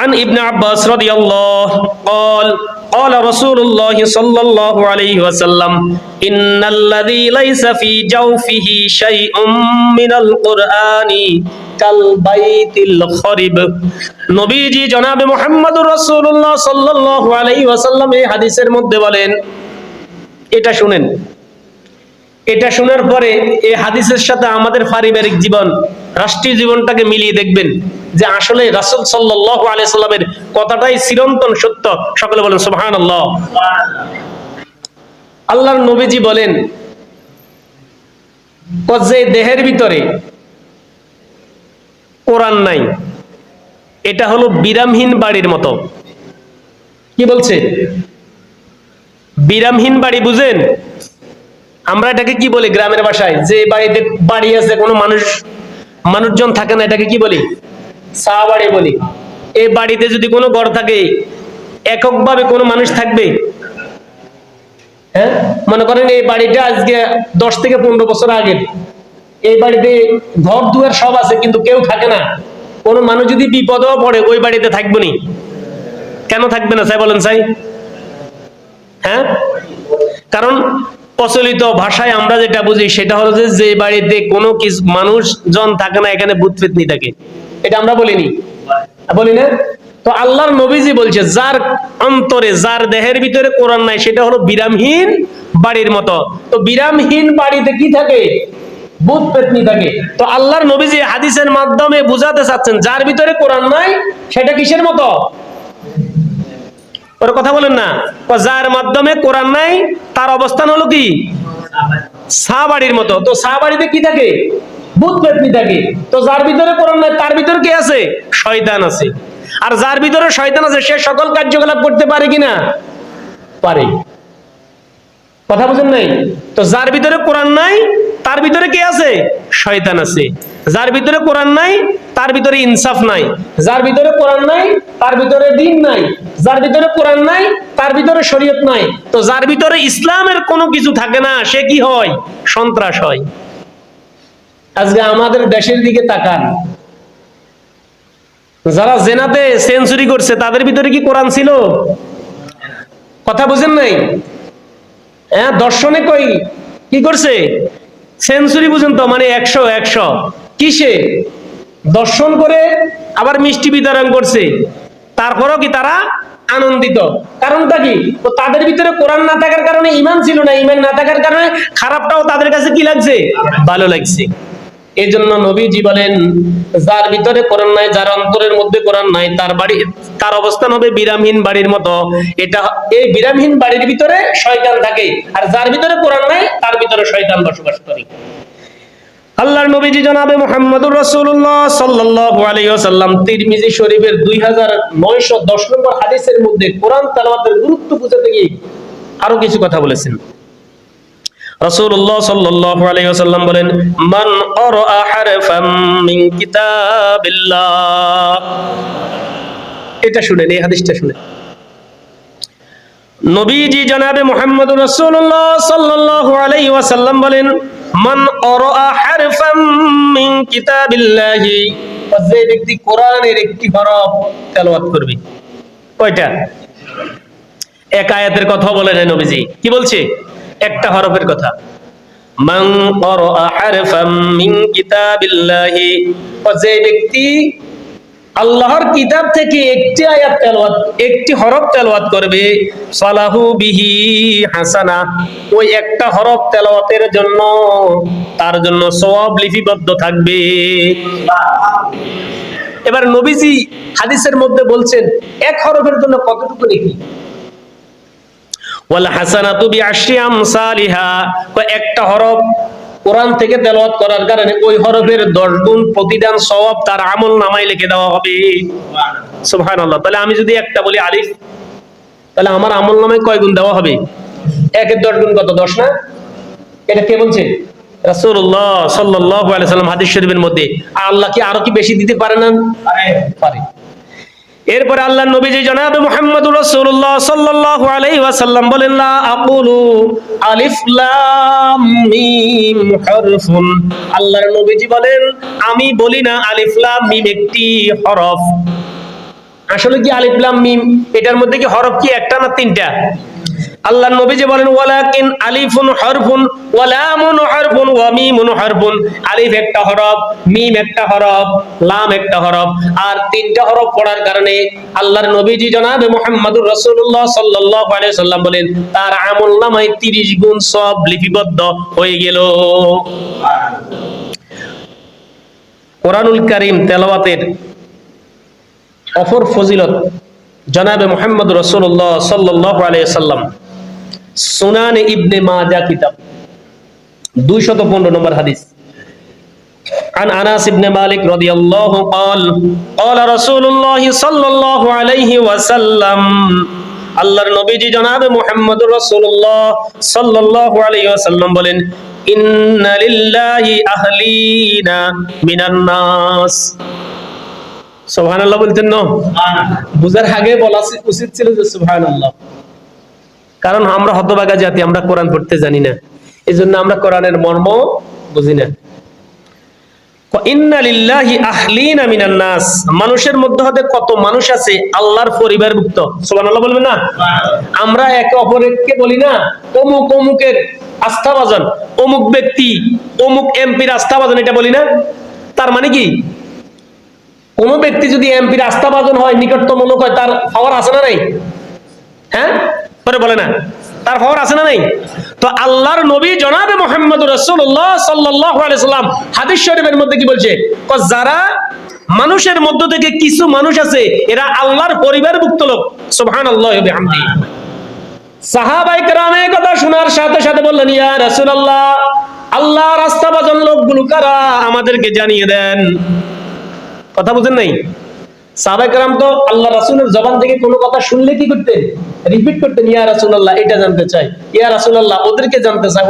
عن ابن عباس رضي الله قال قال رسول الله صلى الله عليه وسلم إن الذي ليس في جوفه شيء من القرآن كالبيت الخرب নবীজি জনাবে মোহাম্মদুর রাসূলুল্লাহ সাল্লাল্লাহু আলাইহি ওয়াসাল্লাম এই হাদিসের মধ্যে বলেন এটা শুনেন এটা শোনার পরে এই হাদিসের সাথে আমাদের পারিবারিক জীবন রাষ্ট্রীয় জীবনটাকে মিলিয়ে দেখবেন যে আসলে রাসূল সাল্লাল্লাহু আলাইহি সাল্লামের কথাটাই চিরন্তন সত্য। সকলে বলেন, সুবহানাল্লাহ। আল্লাহর নবীজি বলেন যে দেহের ভিতরে কোরআন নাই। এটা হলো বিরামহীন বাড়ির মতো। কি বলছে? বিরামহীন বাড়ি বুঝেন? আমরা এটাকে কি বলি গ্রামের ভাষায়? যে বাড়িতে বাড়ি আছে, কোনো মানুষ, মানুষজন থাকে না, এটাকে কি বলি? চা বাড়ি বলি এই বাড়িতে যদি কোনো ঘর থাকে, এককভাবে কোনো মানুষ থাকবে? হ্যাঁ? মনে করেন এই বাড়িটা আজকে দশ থেকে পনেরো বছর আগে এই বাড়িতে ঘর দুয়ার সব আছে, কিন্তু কেউ থাকে না। কোনো মানুষ যদি বিপদও পড়ে, ওই বাড়িতে থাকব নি। কেন থাকবে না সাই বলেন সাই। হ্যাঁ? কারণ প্রচলিত ভাষায় আমরা যেটা বুঝি, সেটা হলো যে যে বাড়িতে কোনো কিছু মানুষজন থাকে না, এখানে ভূত ফেতনি থাকে। এটা আমরা বলিনি। বলি না তো আল্লাহর নবীজি বলছে, যার অন্তরে, যার দেহের ভিতরে কোরআন নাই, সেটা হলো বিরামহীন বাড়ির মতো। তো বিরামহীন বাড়িতে কি থাকে? ভূত পেতনি থাকে। তো আল্লাহর নবীজি হাদিসের মাধ্যমে বুঝাতে চাচ্ছেন, যার ভিতরে কোরআন নাই, সেটা কিসের মতো? ওর কথা বলেন না। যার মাধ্যমে কোরআন নাই, তার অবস্থান হলো কি? সা বাড়ির মতো। তো সা বাড়িতে কি থাকে? ভূত পেতনি থাকে। তো যার ভিতরে কোরআন নাই, তার ভিতরে কি আছে? শয়তান আছে। আর যার ভিতরে শয়তান আছে, সে সকল কার্যকলাপ করতে পারে কিনা? পারে। কথা বুঝেন নাই? তো যার ভিতরে কোরআন নাই, তার ভিতরে কে আছে? শয়তান আছে। যার ভিতরে কোরআন নাই, তার ভিতরে ইনসাফ নাই। যার ভিতরে কোরআন নাই, তার ভিতরে দিন নাই। যার ভিতরে কোরআন নাই, তার ভিতরে শরীয়ত নাই। তো যার ভিতরে ইসলামের কোনো কিছু থাকে না, সে কি হয়? সন্ত্রাস হয়। আজকে আমাদের দেশের দিকে তাকান। যারা জেনাতে সেঞ্চুরি করছে, তাদের ভিতরে কি কোরআন ছিল? কথা বুঝেন নাই? হ্যাঁ দর্শনে কই? কি করছে? সেঞ্চুরি বুঝেন তো মানে একশো একশো। কিসে? দর্শন করে আবার মিষ্টি বিতরণ করছে। তারপরও কি তারা আনন্দিত? কারণটা কি? তো তাদের ভিতরে কোরআন না থাকার কারণে ইমান ছিল না, ইমান না থাকার কারণে খারাপটাও তাদের কাছে কি লাগছে? ভালো লাগছে। এই জন্য নবীজি বলেন, যার ভিতরে কোরআন নাই, যার অন্তরের মধ্যে কোরআন নাই, তার বাড়ি, তার অবস্থান হবে বিরামহীন বাড়ির মতো। এটা এই বিরামহীন বাড়ির ভিতরে শয়তান থাকে, আর যার ভিতরে কোরআন নাই, তার ভিতরে শয়তান বসবাস করে। আল্লাহর নবীজি জনাবে মুহাম্মদুর রাসূলুল্লাহ সাল্লাল্লাহু আলাইহি ওয়াসাল্লাম, তিরমিজি শরীফের 2910 নম্বর হাদিসের মধ্যে কোরআন তেলাওয়াতের গুরুত্ব বুঝাতে গিয়ে আরও কিছু কথা বলেছেন। রাসূলুল্লাহ সাল্লাল্লাহু আলাইহি ওয়াসাল্লাম বলেন, মান হারফাম মিন কিতাবিল্লাহ। এটা শুনেন, এই হাদিসটা শুনেন। নবীজি জনাবে মুহাম্মদুর রাসূলুল্লাহ সাল্লাল্লাহু আলাইহি ওয়াসাল্লাম বলেন, মান হারফাম মিন যে ব্যক্তি কোরআনের একটি হরফ তেলাওয়াত করবে, কয়টা? এক আয়াতের কথা বলেন নবীজি। কি বলছে? একটা হরফের কথা। হারফাম মিন যে ব্যক্তি আল্লাহর কিতাব থেকে একটি আয়াত তেলাওয়াত, একটি হরফ তেলাওয়াত করবে, সালাহু বিহি হাসানা, ওই একটা হরফ তেলাওয়াতের জন্য, তার জন্য সওয়াব লিপিবদ্ধ থাকবে। এবার নবীজি হাদিসের মধ্যে বলছেন, এক হরফের জন্য কতটুকু নাকি একটা হরফ কোরআন থেকে তেলাওয়াত করার কারণে ওই হরফের 10 গুণ প্রতিদান সওয়াব তার আমল নামায় লিখে দেওয়া হবে। সুবহানাল্লাহ। তাহলে আমি যদি একটা বলি আলিফ, তাহলে আমার আমল নামায় কয় গুণ দেওয়া হবে? একের 10 গুণ কত? 10 না? এটা কে বলছে? রাসূলুল্লাহ সাল্লাল্লাহু আলাইহি সাল্লাম হাদিস শরীফের মধ্যে। আল্লাহ কি আরও কি বেশি দিতে পারে না? পারে। এরপরে আল্লাহ নবীজি জনাব মোহাম্মদ রাসূলুল্লাহ সাল্লাল্লাহু আলাইহি ওয়াসাল্লাম বলেন, লা আকুলু আল্লাহর নবীজি বলেন, আমি বলি না আলিফলাম মিম একটি হরফ। আসলে কি আলিফ লাম মিম? এটার মধ্যে কি হরফ কি একটা না তিনটা? আল্লাহ নবী যে বলেন, ওয়ালাকিন আলিফুন হরফুন ওয়া লামুন হরফুন, ওয়া মিমুন হরফুন। আলিফ একটা হরফ, মিম একটা হরফ, লাম একটা হরফ। আর তিনটা হরফ পড়ার কারণে আল্লাহর নবীজি জনাবে মুহাম্মদুর রাসূলুল্লাহ সাল্লাল্লাহু আলাইহি সাল্লাম বলেন, তার আমল নামায় 30 গুণ সব লিপিবদ্ধ হয়ে গেল। কোরআনুল কারীম তেলাওয়াতের অপর ফজিলত জনাবে মোহাম্মদ রসুল্লাহ সাল্লাহ আলাইসাল্লাম সুনান ইবনে মাজা কিতাব দুইশত পনেরো নম্বর হাদিস عن انس بن مالك رضي الله قال قال رسول الله صلى الله عليه وسلم আল্লাহর নবীজি জনাবে মুহাম্মদুর রাসূলুল্লাহ সাল্লাল্লাহু আলাইহি ওয়াসাল্লাম বলেন ইন্না লিল্লাহি আহলিনা মিনান নাস সুবহানাল্লাহ বলতেন না বুঝার আগে বলা উচিত ছিল যে সুবহানাল্লাহ কারণ আমরা হতভাগা জাতি, আমরা কোরআন পড়তে জানি না। এই জন্য আমরা কোরআনের মর্ম বুঝি না। মানুষের মধ্যে হতে কত মানুষ আছে আল্লাহর পরিবারভুক্ত? সুবহানাল্লাহ বলবেন না? আমরা একে অপরকে বলি না, অমুক অমুকের আস্থাভাজন, অমুক ব্যক্তি, অমুক এমপির এটা বলি না। তার মানে কি? কোন ব্যক্তি যদি এমপির আস্থাভাজন হয়, নিকটতম লোক হয়, তার পাওয়ার আছে না নাই? হ্যাঁ? পরে বলে না, তার খবর আছে না নাই? তো আল্লাহর নবী জনাবে মোহাম্মদ রসুল্লাহ সাল্লাহ আলাইসাল্লাম হাদিস শরীফের মধ্যে কি বলছে? যারা মানুষের মধ্য থেকে কিছু মানুষ আছে, এরা আল্লাহর পরিবারভুক্ত লোক। সুবহান আল্লাহ সাহাবাই কথা শোনার সাথে সাথে বললেন, ইয়া আল্লাহ রাস্তা কারা? আমাদেরকে জানিয়ে দেন। কথা বুঝেন নাই? সাহাবাহাম তো আল্লাহ রাসুলের জবান থেকে কোনো কথা শুনলে কি করতেন? রিপিট করতেন ইয়া রাসুল্লাহ এটা জানতে চাই। ইয়া রাসুল্লাহ ওদেরকে জানতে চাই।